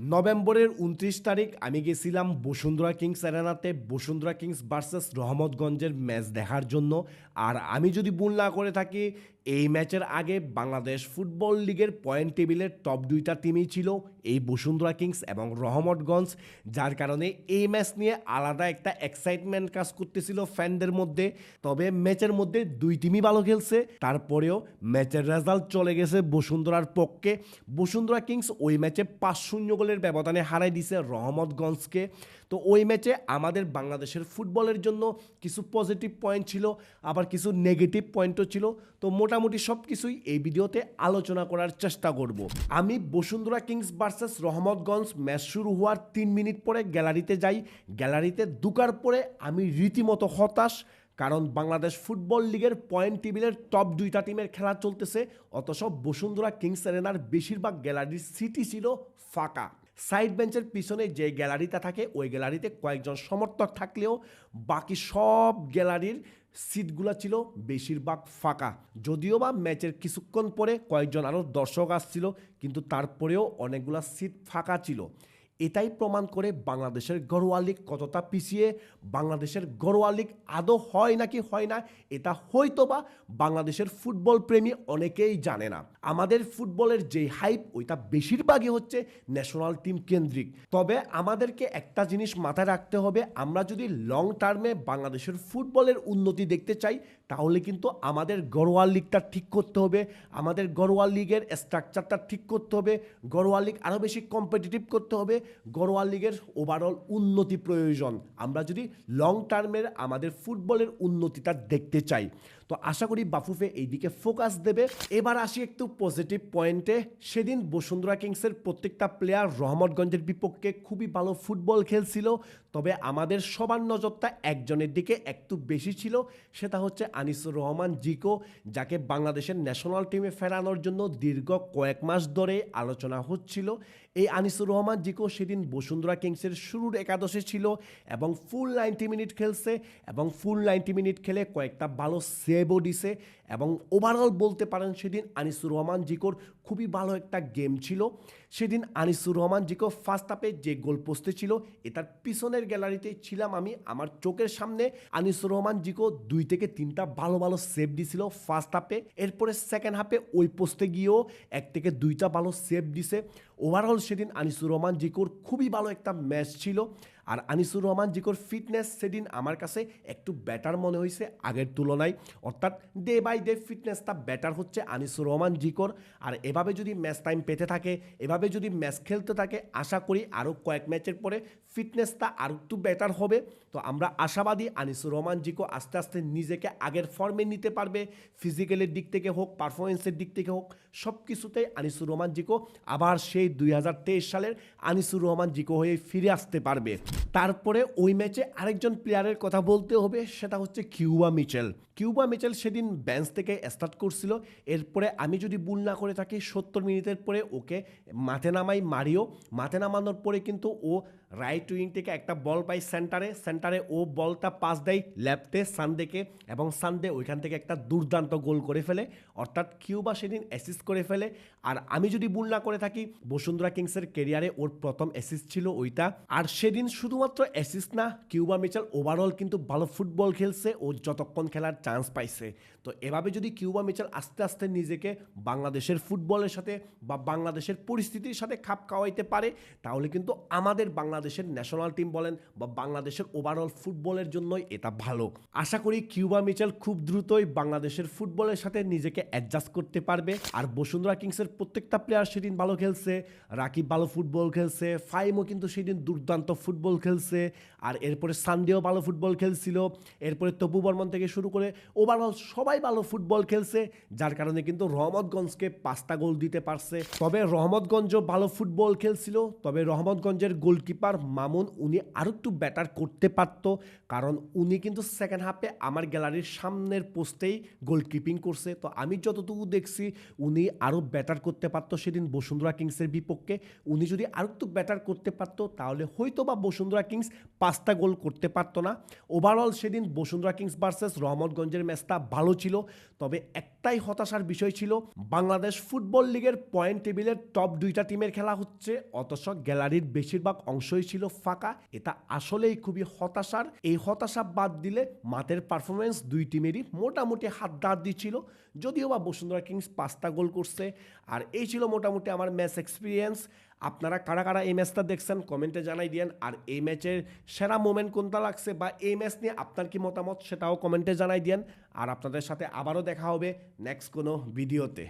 নভেম্বরের উনত্রিশ তারিখ আমি গেছিলাম বসুন্ধরা কিংস অ্যারেনাতে, বসুন্ধরা কিংস ভার্সেস রহমতগঞ্জের ম্যাচ দেখার জন্য। আর আমি যদি ভুল না করে থাকি এই ম্যাচের আগে বাংলাদেশ ফুটবল লিগের পয়েন্ট টেবিলের টপ দুইটা টিমই ছিল এই বসুন্ধরা কিংস এবং রহমতগঞ্জ যার কারণে এই ম্যাচ নিয়ে আলাদা একটা এক্সাইটমেন্ট কাজ করতেছিল ফ্যানদের মধ্যে। তবে ম্যাচের মধ্যে দুই টিমই ভালো খেলছে। তারপরেও ম্যাচের রেজাল্ট চলে গেছে বসুন্ধরার পক্ষে। বসুন্ধরা কিংস ওই ম্যাচে পাঁচ শূন্য গোলের ব্যবধানে হারাই দিছে রহমতগঞ্জকে তো ওই ম্যাচে আমাদের বাংলাদেশের ফুটবলের জন্য কিছু পজিটিভ পয়েন্ট ছিল, আবার কিছু নেগেটিভ পয়েন্টও ছিল। তো মোটামুটি সব কিছুই এই ভিডিওতে আলোচনা করার চেষ্টা করব। আমি Bashundhara Kings versus Rahmatganj match শুরু হওয়ার তিন মিনিট পরে গ্যালারিতে যাই। গ্যালারিতে দুকার পরে আমি রীতিমতো হতাশ, কারণ বাংলাদেশ ফুটবল লিগের পয়েন্ট টেবিলের টপ দুইটা টিমের খেলা চলতেছে, অথচ বসুন্ধরা কিংস অ্যারেনার বেশিরভাগ গ্যালারির সিটি ছিল ফাঁকা। সাইড বেঞ্চের পিছনে যে গ্যালারিটা থাকে, ওই গ্যালারিতে কয়েকজন সমর্থক থাকলেও বাকি সব গ্যালারির সিটগুলো ছিল বেশিরভাগ ফাঁকা। যদিও বা ম্যাচের কিছুক্ষণ পরে কয়েকজন আরও দর্শক আসছিল, কিন্তু তারপরেও অনেকগুলো সিট ফাঁকা ছিল। এটাই প্রমাণ করে বাংলাদেশের ঘরোয়া লীগ কতটা পিছিয়ে, বাংলাদেশের ঘরোয়া লীগ আদৌ হয় নাকি হয় না, এটা হয়তো বা বাংলাদেশের ফুটবল প্রেমী অনেকেই জানে না। আমাদের ফুটবলের যে হাইপ, ওইটা বেশিরভাগই হচ্ছে ন্যাশনাল টিম কেন্দ্রিক। তবে আমাদেরকে একটা জিনিস মাথায় রাখতে হবে, আমরা যদি লং টার্মে বাংলাদেশের ফুটবলের উন্নতি দেখতে চাই, তাহলে কিন্তু আমাদের ঘরোয়া লিগটা ঠিক করতে হবে, আমাদের ঘরোয়া লিগের স্ট্রাকচারটা ঠিক করতে হবে, ঘরোয়া লিগ আরও বেশি কম্পিটিটিভ করতে হবে ঘরোয়া লিগের ওভারঅল উন্নতি প্রয়োজন। আমরা যদি লং টার্মের আমাদের ফুটবলের উন্নতিটা দেখতে চাই, তো আশা করি বাফুফে এইদিকে ফোকাস দেবে। এবার আসি একটু পজিটিভ পয়েন্টে সেদিন বসুন্ধরা কিংসের প্রত্যেকটা প্লেয়ার রহমতগঞ্জের বিপক্ষে খুবই ভালো ফুটবল খেলছিল, তবে আমাদের সবার নজরটা একজনের দিকে একটু বেশি ছিল, সেটা হচ্ছে আনিসুর রহমান জিকো, যাকে বাংলাদেশের ন্যাশনাল টিমে ফেরানোর জন্য দীর্ঘ কয়েক মাস ধরে আলোচনা হচ্ছিল। এই আনিসুর রহমান, জিকো, সেদিন বসুন্ধরা কিংসের শুরুর একাদশে ছিল এবং ফুল নাইনটি মিনিট খেলছে এবং ফুল নাইনটি মিনিট খেলে কয়েকটা ভালো সেভও দিছে। এবং ওভারঅল বলতে পারেন সেদিন আনিসুর রহমান জিকোর খুবই ভালো একটা গেম ছিল। সেদিন আনিসুর রহমান জিকো ফার্স্ট হাফে যে গোল পোস্টে ছিল এটার পিছনের গ্যালারিতে ছিলাম আমি। আমার চোখের সামনে আনিসুর রহমান জিকো দুই থেকে তিনটা ভালো ভালো সেভ দিছিল ফার্স্ট হাফে এরপরে সেকেন্ড হাফে ওই পোস্টে গিয়েও এক থেকে দুইটা ভালো সেভ দিছে। ওভারঅল সেদিন আনিসুর রহমান জিকোর খুবই ভালো একটা ম্যাচ ছিল। আর আনিসুর রহমান জিকোর ফিটনেস সেদিন আমার কাছে একটু বেটার মনে হয়েছে আগের তুলনায়। অর্থাৎ ডে বাই ডে ফিটনেসটা বেটার হচ্ছে আনিসুর রহমান জিকোর। আর এভাবে যদি ম্যাচ টাইম পেতে থাকে, এভাবে যদি ম্যাচ খেলতে থাকে, আশা করি আরও কয়েক ম্যাচের পরে ফিটনেসটা আরও একটু বেটার হবে। তো আমরা আশাবাদী আনিসুর রহমান জিকো আস্তে আস্তে নিজেকে আগের ফর্মে নিতে পারবে। ফিজিক্যালের দিক থেকে হোক পারফরমেন্সের দিক থেকে হোক সব কিছুতেই আনিসুর রহমান জিকো আবার সেই দুই হাজার তেইশ সালের আনিসুর রহমান জিকো হয়ে ফিরে আসতে পারবে। তারপরে ওই ম্যাচে আরেকজন প্লেয়ারের কথা বলতে হবে, সেটা হচ্ছে কিউবা মিচেল। কিউবা মিচেল সেদিন বেঞ্চ থেকে স্টার্ট করছিল, এরপরে আমি যদি ভুল না করে থাকি, সত্তর মিনিটের পরে ওকে মাঠে নামাই, মারিও। মাঠে নামানোর পরে কিন্তু ও রাইট উইং থেকে একটা বল পাই সেন্টারে সেন্টারে ও বলটা পাস দেয় লেফটে সানডেকে এবং সানডে ওইখান থেকে একটা দুর্দান্ত গোল করে ফেলে। অর্থাৎ কিউবা সেদিন অ্যাসিস্ট করে ফেলে। আর আমি যদি ভুল না করে থাকি, বসুন্ধরা কিংসের কেরিয়ারে ওর প্রথম অ্যাসিস্ট ছিল ওইটা। আর সেদিন শুধুমাত্র অ্যাসিস্ট না, কিউবা মিচেল ওভারঅল কিন্তু ভালো ফুটবল খেলছে, ও যতক্ষণ খেলার চান্স পাইছে। তো এভাবে যদি কিউবা মিচেল আস্তে আস্তে নিজেকে বাংলাদেশের ফুটবলের সাথে বা বাংলাদেশের পরিস্থিতির সাথে খাপ খাওয়াইতে পারে, তাহলে কিন্তু আমাদের বাংলাদেশের ন্যাশনাল টিম বলেন বা বাংলাদেশের ওভারঅল ফুটবলের জন্যই এটা ভালো। আশা করি কিউবা মিচেল খুব দ্রুতই বাংলাদেশের ফুটবলের সাথে নিজেকে অ্যাডজাস্ট করতে পারবে। আর বসুন্ধরা কিংসের প্রত্যেকটা প্লেয়ার সেদিন ভালো খেলছে, রাকিব ভালো ফুটবল খেলছে, ফাইমও কিন্তু সেদিন দুর্দান্ত ফুটবল খেলছে, আর এরপরে সানডেও ভালো ফুটবল খেলছিল, এরপরে তপু বর্মন থেকে শুরু করে ওভারঅল সবাই ভালো ফুটবল খেলছে, যার কারণে কিন্তু রহমতগঞ্জকে পাঁচটা গোল দিতে পারছে। তবে রহমতগঞ্জও ভালো ফুটবল খেলছিল, তবে রহমতগঞ্জের গোলকিপার মামুন উনি আরও একটু ব্যাটার করতে পারত, কারণ উনি কিন্তু সেকেন্ড হাফে আমার গ্যালারির সামনের পোস্টেই গোলকিপিং করছে। তো আমি যতটুকু দেখছি, উনি আরও ব্যাটার করতে পারতো সেদিন বসুন্ধরা কিংসের বিপক্ষে। উনি যদি আরও একটু ব্যাটার করতে পারতো, তাহলে হয়তো বা বসুন্ধরা কিংস পাঁচটা গোল করতে পারতো না। ওভারঅল সেদিন বসুন্ধরা কিংস ভার্সেস রহমতগঞ্জের ম্যাচটা ভালো ছিল। তবে একটাই হতাশার বিষয় ছিল, বাংলাদেশ ফুটবল লিগের পয়েন্ট টেবিলের টপ দুইটা টিমের খেলা হচ্ছে, অথচ গ্যালারির বেশিরভাগ অংশই ছিল ফাঁকা, এটা আসলেই খুবই হতাশার। এই হতাশা বাদ দিলে মাঠের পারফরমেন্স দুই টিমেরই মোটামুটি হাত দাঁড় দিচ্ছিল যদিও বা বসুন্ধরা কিংস পাঁচটা গোল করছে। আর এই ছিল মোটামুটি আমার ম্যাচ এক্সপিরিয়েন্স আপনারা কারা কারা এই ম্যাচটা দেখছেন কমেন্টে জানাই দিয়েন। আর এই ম্যাচের সেরা মোমেন্ট কোনটা লাগছে বা এই ম্যাচ নিয়ে আপনার কি মতামত, সেটাও কমেন্টে জানাই দিয়েন। আর আপনাদের সাথে আবারও দেখা হবে নেক্সট কোনো ভিডিওতে